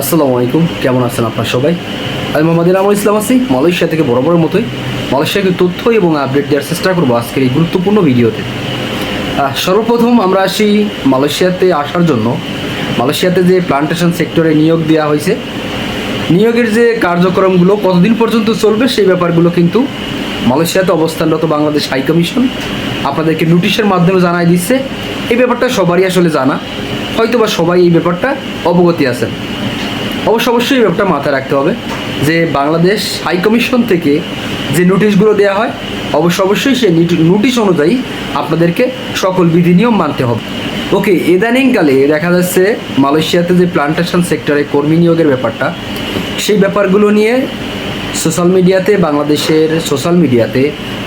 আসসালামু আলাইকুম। কেমন আছেন আপনার সবাই? আমি মোহাম্মদ ইনামুল ইসলাম আছি, মালয়েশিয়া থেকে বরাবরের মতোই। মালয়েশিয়াকে তথ্য এবং আপডেট দেওয়ার চেষ্টা করব আজকের এই গুরুত্বপূর্ণ ভিডিওতে। সর্বপ্রথম আমরা আসি মালয়েশিয়াতে আসার জন্য। মালয়েশিয়াতে যে প্লান্টেশন সেক্টরে নিয়োগ দেওয়া হয়েছে, নিয়োগের যে কার্যক্রমগুলো কতদিন পর্যন্ত চলবে সেই ব্যাপারগুলো কিন্তু মালয়েশিয়াতে অবস্থানরত বাংলাদেশ হাই কমিশন আপনাদেরকে নোটিশের মাধ্যমে জানাই দিচ্ছে। এই ব্যাপারটা সবারই আসলে জানা। হয়তোবা সবাই এই ব্যাপারটা অবগতি আছেন। অবশ্য অবশ্যই ব্যাপারটা মাথায় রাখতে হবে যে বাংলাদেশ হাই কমিশন থেকে যে নোটিশগুলো দেওয়া হয়, অবশ্য অবশ্যই সেই নোটিশ অনুযায়ী আপনাদেরকে সকল বিধি নিয়ম মানতে হবে। ওকে, ইদানিংকালে দেখা যাচ্ছে মালয়েশিয়াতে যে প্লান্টেশন সেক্টরে কর্মী নিয়োগের ব্যাপারটা, সেই ব্যাপারগুলো নিয়ে সোশ্যাল মিডিয়াতে, বাংলাদেশের সোশ্যাল মিডিয়াতে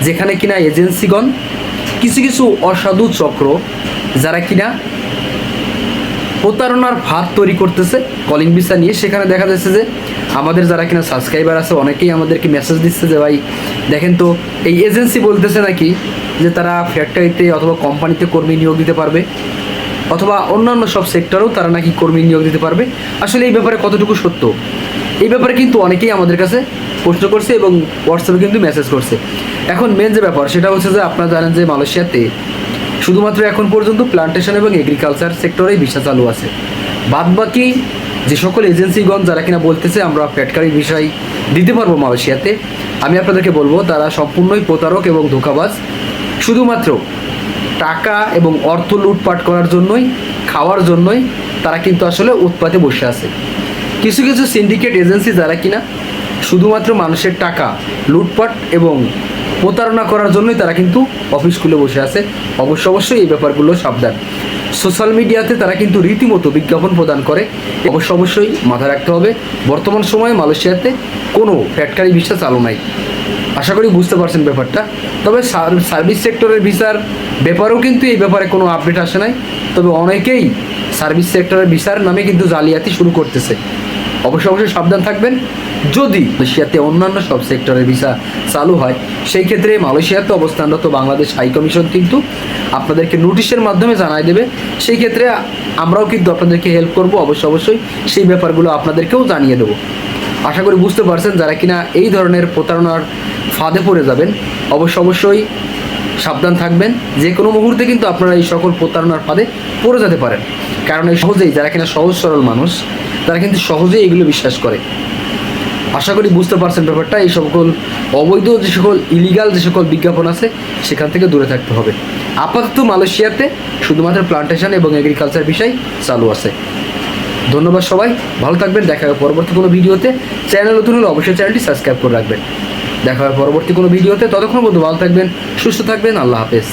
যেখানে কিনা এজেন্সিগণ কিছু কিছু অসাধু চক্র, যারা কিনা প্রতারণার ভাত তৈরি করতেছে। কলিং ভিসা নিয়ে সেখানে দেখা যাচ্ছে যে আমাদের যারা কিনা সাবস্ক্রাইবার আছে, অনেকেই আমাদেরকে মেসেজ দিচ্ছে যে, ভাই, দেখেন তো, এই এজেন্সি বলতেছে নাকি যে, তারা ফ্যাক্টরিতে অথবা কোম্পানিতে কর্মী নিয়োগ দিতে পারবে। অথবা অন্যান্য সব সেক্টরেও তারা নাকি কর্মী নিয়োগ দিতে পারবে। আসলে এই ব্যাপারে কতটুকু সত্য? এই ব্যাপারে কিন্তু অনেকেই আমাদের কাছে প্রশ্ন করছে এবং হোয়াটসঅ্যাপে কিন্তু মেসেজ করছে। এখন মেন যে ব্যাপার, সেটা হচ্ছে যে, আপনারা জানেন যে, মালয়েশিয়াতে শুধুমাত্র এখন পর্যন্ত প্লান্টেশন এবং এগ্রিকালচার সেক্টরেই ভিসা চালু আছে। বাদ বাকি যে সকল এজেন্সিগণ যারা কিনা বলতেছে, আমরা ফ্যাটকারির বিষয় দিতে পারব মালয়েশিয়াতে। আমি আপনাদেরকে বলব, তারা সম্পূর্ণই প্রতারক এবং ধোকাবাজ। শুধুমাত্র টাকা এবং অর্থ লুটপাট করার জন্যই, খাওয়ার জন্যই তারা কিন্তু আসলে উৎপাতে বসে আছে। কিছু কিছু সিন্ডিকেট এজেন্সি যারা কিনা, শুধুমাত্র মানুষের টাকা লুটপাট এবং প্রতারণা করার জন্যই তারা কিন্তু অফিস খুলে বসে আছে। অবশ্য অবশ্যই এই ব্যাপারগুলো সাবধান। সোশ্যাল মিডিয়াতে তারা কিন্তু রীতিমতো বিজ্ঞাপন প্রদান করে। অবশ্য অবশ্যই মাথায় রাখতে হবে, বর্তমান সময়ে মালয়েশিয়াতে কোনো ফ্যাটকারি ভিসা চালু নাই। আশা করি বুঝতে পারছেন ব্যাপারটা। তবে সার- সার্ভিস সেক্টরের ভিসার ব্যাপারেও কিন্তু এই ব্যাপারে কোনো আপডেট আসে নাই। তবে অনেকেই সার্ভিস সেক্টরের ভিসার নামে কিন্তু জালিয়াতি শুরু করতেছে। অবশ্যই অবশ্যই সাবধান থাকবেন। যদি মালয়েশিয়াতে অন্যান্য সব সেক্টরের ভিসা চালু হয়, সেই ক্ষেত্রে মালয়েশিয়াতে অবস্থানরত বাংলাদেশ হাই কমিশন কিন্তু আপনাদেরকে নোটিশের মাধ্যমে জানাই দেবে। সেই ক্ষেত্রে আমরাও কিন্তু আপনাদেরকে হেল্প করব। অবশ্যই অবশ্যই সেই ব্যাপারগুলো আপনাদেরকেও জানিয়ে দেবো। আশা করি বুঝতে পারছেন, যারা কিনা এই ধরনের প্রতারণার ফাঁদে পড়ে যাবেন অবশ্য অবশ্যই সাবধান থাকবেন। যে কোনো মুহূর্তে কিন্তু আপনারা এই সকল প্রতারণার ফাঁদে পড়ে যেতে পারেন। কারণ এই সহজেই যারা কিনা সহজ সরল মানুষ, তারা কিন্তু সহজেই এগুলো বিশ্বাস করে। আশা করি বুঝতে পারছেন ব্যাপারটা। এই সকল অবৈধ যে সকল ইলিগাল যে সকল বিজ্ঞাপন আছে, সেখান থেকে দূরে থাকতে হবে। আপাতত মালয়েশিয়াতে শুধুমাত্র প্লান্টেশন এবং এগ্রিকালচার বিষয় চালু আছে। ধন্যবাদ সবাই। ভালো থাকবেন। দেখা পরবর্তী কোনো ভিডিওতে। চ্যানেল নতুন হলে অবশ্যই চ্যানেলটি সাবস্ক্রাইব করে রাখবেন। দেখা হয় পরবর্তী কোনো ভিডিওতে ততক্ষণ বন্ধু ভালো থাকবেন সুস্থ থাকবেন আল্লাহ হাফেজ।